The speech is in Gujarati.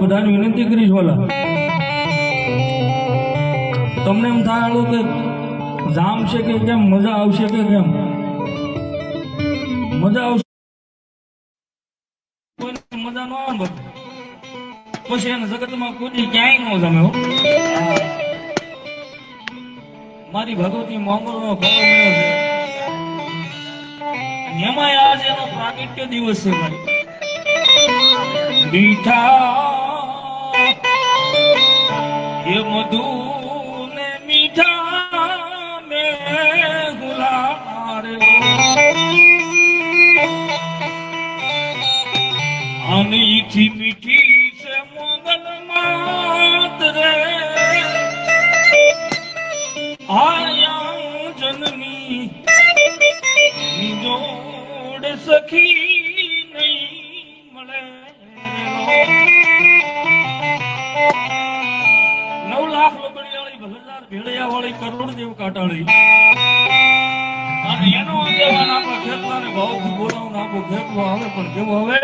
બધાને વિનંતી કરીશ ઓલા તમને એમ થાય કે જામ કે કેમ, મજા આવશે કે કેમ? મજા આવશે. મજા નો આવે પછી એને જગતમાં કોઈ ક્યાંય નો જમે મારી ભગવતી મોંગલનો ખબર મળ્યો અને એમાંય આજ એનો પ્રાગટ્ય દિવસ છે ભાઈ મીઠા એ મધુ ને મીઠા મે ગુલાર અને ઈઠી મીઠી છે મોગલ માત રે. આયા જન્મી જોડ સખી ભેળિયા વાળી જેવું કાટાળી. અને એનો દેવાન આપણો ખેતલા ને ભાવ બોલાવું આપણો ખેતલો આવે પણ જેવો હવે